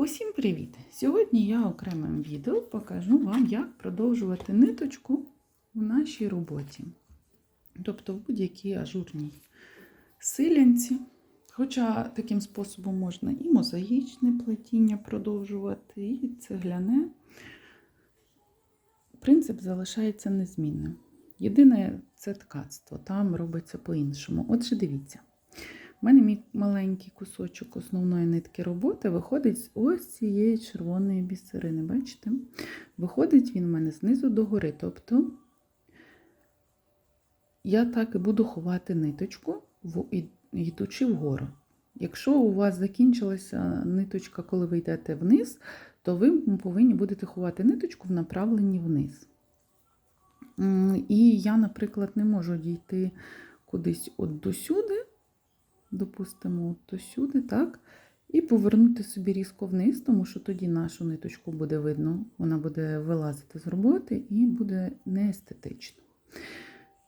Усім привіт! Сьогодні я окремим відео покажу вам, як продовжувати ниточку у нашій роботі. Тобто в будь-якій ажурній силянці. Хоча таким способом можна і мозаїчне плетіння продовжувати, і цегляне. Принцип залишається незмінним. Єдине це ткацтво, там робиться по-іншому. Отже, дивіться. У мене мій маленький кусочок основної нитки роботи виходить з ось цієї червоної бісерини. Бачите? Виходить він у мене знизу до гори. Тобто я так і буду ховати ниточку, йдучи вгору. Якщо у вас закінчилася ниточка, коли ви йдете вниз, то ви повинні будете ховати ниточку в направленні вниз. І я, наприклад, не можу дійти кудись от досюди, допустимо, до сюди, так? І повернути собі різко вниз, тому що тоді нашу ниточку буде видно, вона буде вилазити з роботи і буде неестетично.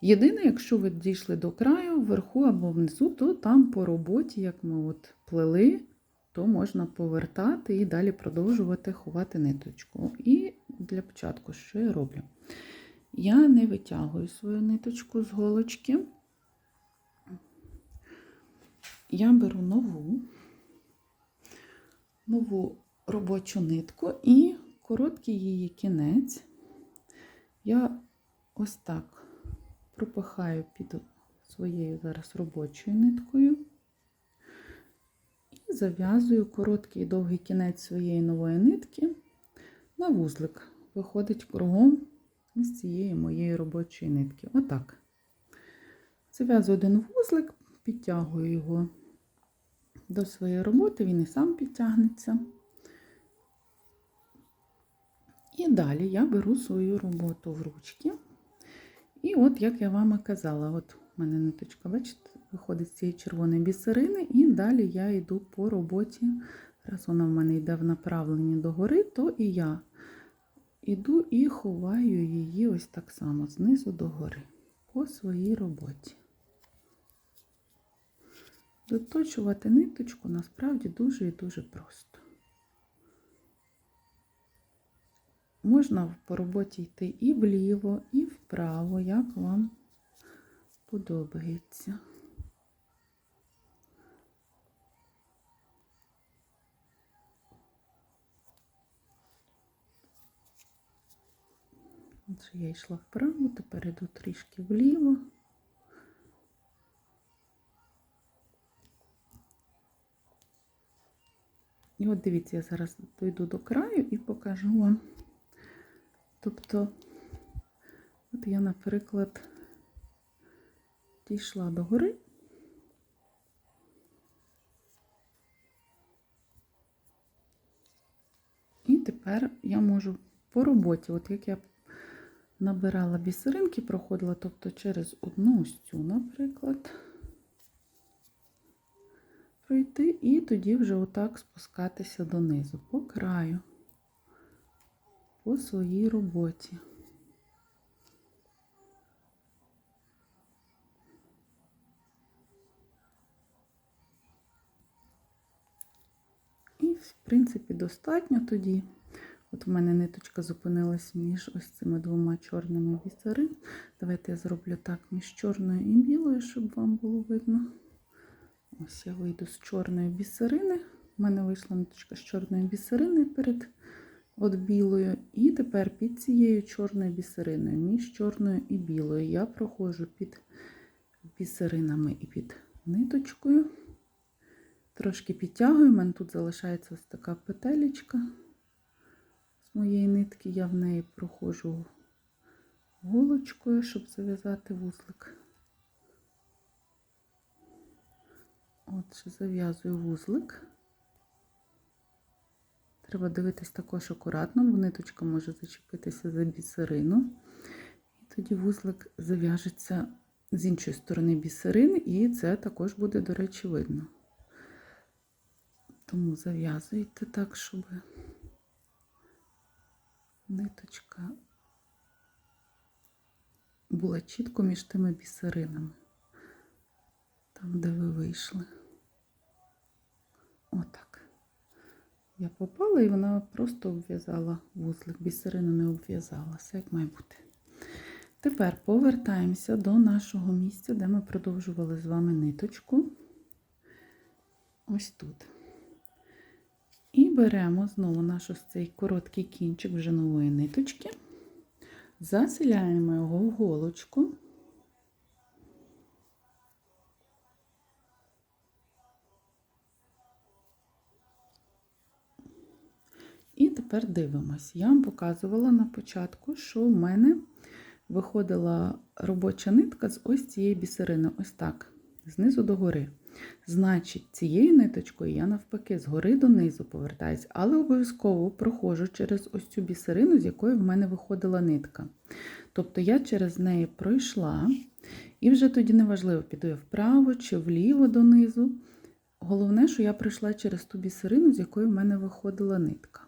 Єдине, якщо ви дійшли до краю, вверху або внизу, то там по роботі, як ми от плели, то можна повертати і далі продовжувати ховати ниточку. І для початку, що я роблю? Я не витягую свою ниточку з голочки я беру нову, нову робочу нитку і короткий її кінець я ось так пропихаю під своєю зараз робочою ниткою і зав'язую короткий і довгий кінець своєї нової нитки на вузлик. Виходить кругом з цієї моєї робочої нитки. Отак. Зав'язую один вузлик, підтягую його до своєї роботи, він і сам підтягнеться. І далі я беру свою роботу в ручки. І от, як я вам і казала, от у мене ниточка, бачите, виходить з цієї червоної бісерини, і далі я йду по роботі. Раз вона в мене йде в направленні догори, то і я йду і ховаю її ось так само знизу догори по своїй роботі. Доточувати ниточку насправді дуже і дуже просто. Можна по роботі йти і вліво, і вправо, як вам подобається. Отже, я йшла вправо, тепер йду трішки вліво. І от дивіться, я зараз дойду до краю і покажу вам. Тобто, от я, наприклад, дійшла до гори. І тепер я можу по роботі, от як я набирала бісеринки, проходила, тобто через одну ось цю, наприклад пройти і тоді вже отак спускатися донизу, по краю, по своїй роботі. І, в принципі, достатньо тоді. От у мене ниточка зупинилась між ось цими двома чорними бісери. Давайте я зроблю так між чорною і білою, щоб вам було видно. Ось я вийду з чорної бісерини. У мене вийшла ниточка з чорної бісерини перед от білою. І тепер під цією чорною бісериною, між чорною і білою, я проходжу під бісеринами і під ниточкою. Трошки підтягую, у мене тут залишається ось така петелечка з моєї нитки, я в неї проходжу голочкою, щоб зав'язати вузлик. Отже, зав'язую вузлик. Треба дивитись також акуратно, бо ниточка може зачепитися за бісерину. І тоді вузлик зав'яжеться з іншої сторони бісерини, і це також буде, до речі, видно. Тому зав'язуйте так, щоб ниточка була чітко між тими бісеринами, там, де ви вийшли. Отак. я попала, і вона просто обв'язала вузлик, бісерину не обв'язала, все як має бути. Тепер повертаємося до нашого місця, де ми продовжували з вами ниточку. Ось тут. І беремо знову наш ось цей короткий кінчик вже нової ниточки, заселяємо його в голочку. І тепер дивимось. Я вам показувала на початку, що в мене виходила робоча нитка з ось цієї бісерини, ось так, знизу до гори. Значить, цією ниточкою я навпаки згори донизу повертаюсь, але обов'язково проходжу через ось цю бісерину, з якої в мене виходила нитка. Тобто я через неї пройшла, і вже тоді неважливо, піду я вправо чи вліво донизу. Головне, що я пройшла через ту бісерину, з якої в мене виходила нитка.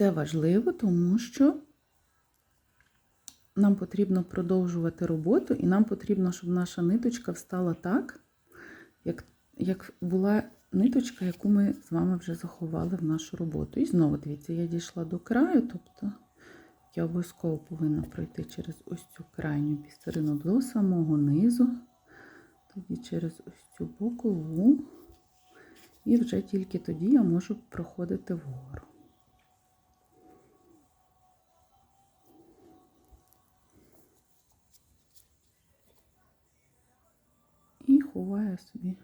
Це важливо, тому що нам потрібно продовжувати роботу, і нам потрібно, щоб наша ниточка встала так, як, як була ниточка, яку ми з вами вже заховали в нашу роботу. І знову, дивіться, я дійшла до краю, тобто я обов'язково повинна пройти через ось цю крайню бісерину до самого низу, тоді через ось цю бокову, і вже тільки тоді я можу проходити вгору. Ховаю собі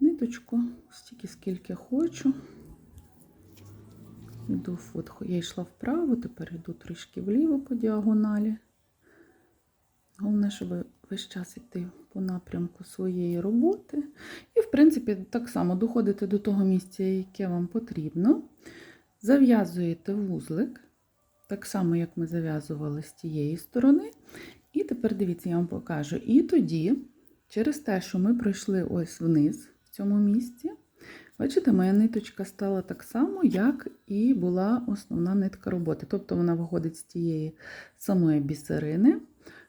ниточку стільки, скільки хочу. Йду от, я йшла вправо, тепер йду трішки вліво по діагоналі. Головне, щоб весь час йти по напрямку своєї роботи. І, в принципі, так само доходите до того місця, яке вам потрібно. Зав'язуєте вузлик, так само, як ми зав'язували з тієї сторони. І тепер дивіться, я вам покажу. І тоді, через те, що ми пройшли ось вниз в цьому місці, бачите, моя ниточка стала так само, як і була основна нитка роботи. Тобто вона виходить з тієї самої бісерини,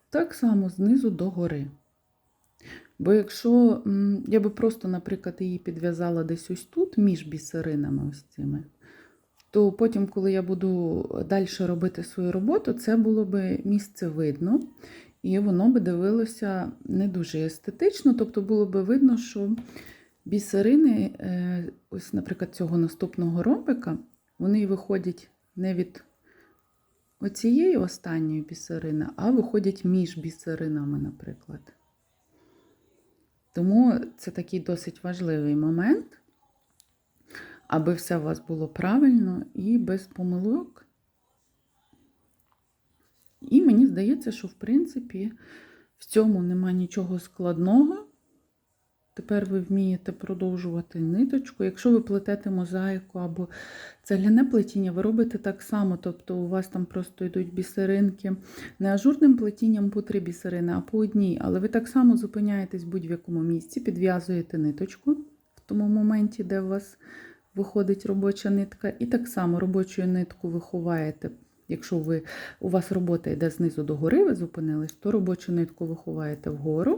так само знизу до гори. Бо якщо я би просто, наприклад, її підв'язала десь ось тут, між бісеринами ось цими, то потім, коли я буду далі робити свою роботу, це було би місце видно, і воно би дивилося не дуже естетично, тобто було би видно, що бісерини, е, ось, наприклад, цього наступного ромбика, вони виходять не від оцієї останньої бісерини, а виходять між бісеринами, наприклад. Тому це такий досить важливий момент, аби все у вас було правильно і без помилок. І мені здається, що в принципі в цьому нема нічого складного. Тепер ви вмієте продовжувати ниточку. Якщо ви плетете мозаїку або цегляне плетіння, ви робите так само, тобто у вас там просто йдуть бісеринки не ажурним плетінням по три бісерини, а по одній. Але ви так само зупиняєтесь в будь-якому місці, підв'язуєте ниточку в тому моменті, де у вас виходить робоча нитка, і так само робочу нитку ви ховаєте. Якщо ви, у вас робота йде знизу до гори, ви зупинились, то робочу нитку ви ховаєте вгору.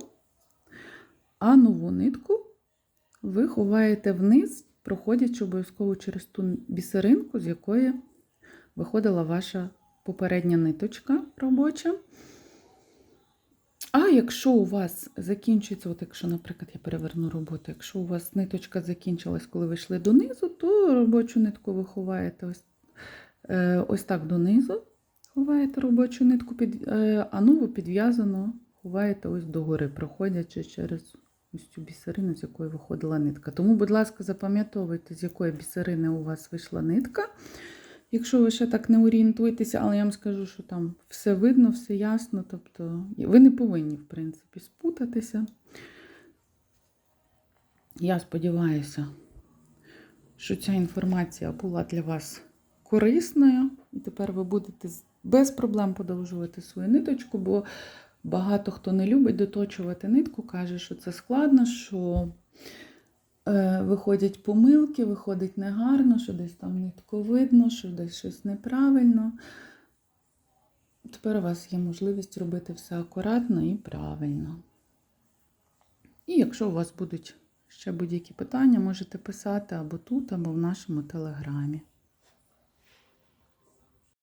А нову нитку ви ховаєте вниз, проходячи обов'язково через ту бісеринку, з якої виходила ваша попередня ниточка робоча. А якщо у вас закінчується, от якщо, наприклад, я переверну роботу, якщо у вас ниточка закінчилась, коли ви йшли донизу, то робочу нитку ви ховаєте ось, ось так донизу, ховаєте робочу нитку, під, е, а нову підв'язану ховаєте ось догори, проходячи через ось цю бісерину, з якої виходила нитка. Тому, будь ласка, запам'ятовуйте, з якої бісерини у вас вийшла нитка. Якщо ви ще так не орієнтуєтеся, але я вам скажу, що там все видно, все ясно. Тобто ви не повинні, в принципі, спутатися. Я сподіваюся, що ця інформація була для вас корисною. І тепер ви будете без проблем подовжувати свою ниточку, бо багато хто не любить доточувати нитку, каже, що це складно, що е, виходять помилки, виходить негарно, що десь там нитку видно, що десь щось неправильно. Тепер у вас є можливість робити все акуратно і правильно. І якщо у вас будуть Ще будь-які питання можете писати або тут, або в нашому телеграмі.